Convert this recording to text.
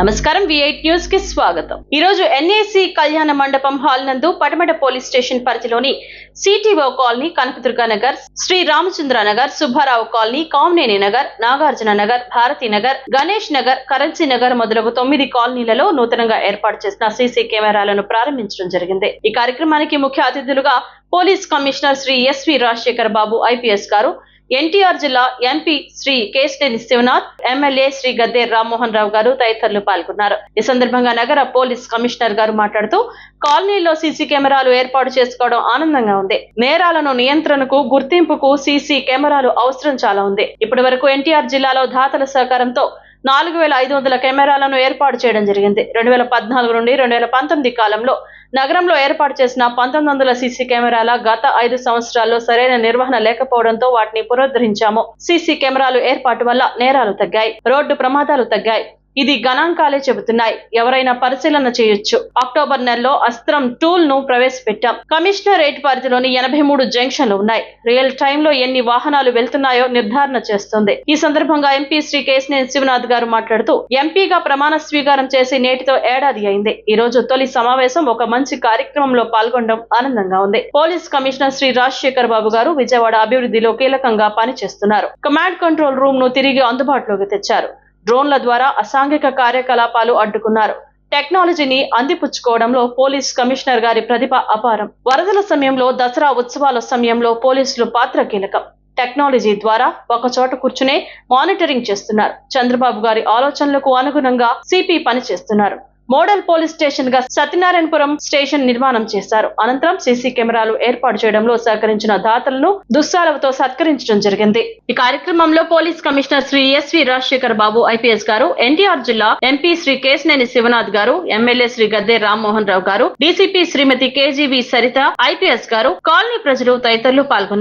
నమస్కారం విఐట్ న్యూస్కి స్వాగతం. ఈ రోజు ఎన్ఏసి కళ్యాణ మండపం హాల్ నందు పటమట పోలీస్ స్టేషన్ పరిధిలోని CTO colony Kanakadurga Nagar Sri Ramachandra Nagar Subbarao colony Kamineni Nagar Nagarjuna Nagar Bharati Nagar Ganesh Nagar currency Nagar మొదలగు తొమ్మిది కాలనీలలో నూతనంగా ఏర్పాటు చేసిన సీసీ కెమెరాలను ప్రారంభించడం జరిగింది. ఈ కార్యక్రమానికి ముఖ్య అతిథులుగా police commissioner Shri SV Rajasekhar Babu IPS గారు ఎన్టీఆర్ జిల్లా ఎంపీ శ్రీ కేశినేని శివనాథ్ ఎమ్మెల్యే శ్రీ గద్దె రామ్మోహన్ రావు గారు తదితరులు పాల్గొన్నారు. ఈ సందర్భంగా నగర పోలీస్ కమిషనర్ గారు మాట్లాడుతూ కాలనీలో సీసీ కెమెరాలు ఏర్పాటు చేసుకోవడం ఆనందంగా ఉంది. నేరాలను నియంత్రణకు గుర్తింపుకు సీసీ కెమెరాలు అవసరం చాలా ఉంది. ఇప్పటి వరకు ఎన్టీఆర్ జిల్లాలో దాతల సహకారంతో నాలుగు వేల ఐదు వందల కెమెరాలను ఏర్పాటు చేయడం జరిగింది. రెండు వేల పద్నాలుగు నుండి రెండు వేల పంతొమ్మిది కాలంలో నగరంలో ఏర్పాటు చేసిన పంతొమ్మిది వందల సీసీ కెమెరాల గత ఐదు సంవత్సరాల్లో సరైన నిర్వహణ లేకపోవడంతో వాటిని పునరుద్ధరించాము. సీసీ కెమెరాలు ఏర్పాటు వల్ల నేరాలు తగ్గాయి. రోడ్డు ప్రమాదాలు తగ్గాయి. ఇది గణాంకాలే చెబుతున్నాయి. ఎవరైనా పరిశీలన చేయొచ్చు. అక్టోబర్ నెలలో అస్త్రం టూల్ను ప్రవేశపెట్టాం. కమిషనరేట్ పరిధిలోని ఎనభై మూడు జంక్షన్లు ఉన్నాయి. రియల్ టైమ్లో ఎన్ని వాహనాలు వెళ్తున్నాయో నిర్ధారణ చేస్తుంది. ఈ సందర్భంగా ఎంపీ శ్రీ కేశినేని శివనాథ్ గారు మాట్లాడుతూ ఎంపీగా ప్రమాణ స్వీకారం చేసి నేటితో ఏడాది అయింది. ఈ రోజు తొలి సమావేశం. ఒక మంచి కార్యక్రమంలో పాల్గొనడం ఆనందంగా ఉంది. పోలీస్ కమిషనర్ శ్రీ రాజశేఖర్ బాబు గారు విజయవాడ అభివృద్ధిలో కీలకంగా పనిచేస్తున్నారు. కమాండ్ కంట్రోల్ రూమ్ను తిరిగి అందుబాటులోకి తెచ్చారు. డ్రోన్ల ద్వారా అసాంఘిక కార్యకలాపాలు అడ్డుకున్నారు. టెక్నాలజీని అందిపుచ్చుకోవడంలో పోలీస్ కమిషనర్ గారి ప్రతిభ అపారం. వరదల సమయంలో దసరా ఉత్సవాల సమయంలో పోలీసులు పాత్ర కీలకం. టెక్నాలజీ ద్వారా ఒక చోట కూర్చునే మానిటరింగ్ చేస్తున్నారు. చంద్రబాబు గారి ఆలోచనలకు అనుగుణంగా సిపి పనిచేస్తున్నారు. మోడల్ పోలీస్ స్టేషన్గా సత్యనారాయణపురం స్టేషన్ నిర్మాణం చేశారు. అనంతరం సీసీ కెమెరాలు ఏర్పాటు చేయడంలో సహకరించిన దాతలను దుస్సాలతో సత్కరించడం జరిగింది. ఈ కార్యక్రమంలో police commissioner Sri S V Rajasekhar Babu IPS garu NTR జిల్లా MP Sri Kesineni Sivanath garu MLA Sri Gadde Rammohan Rao garu DCP Srimati K G V Saritha IPS garu colony ప్రజలు తదితరులు పాల్గొన్నారు.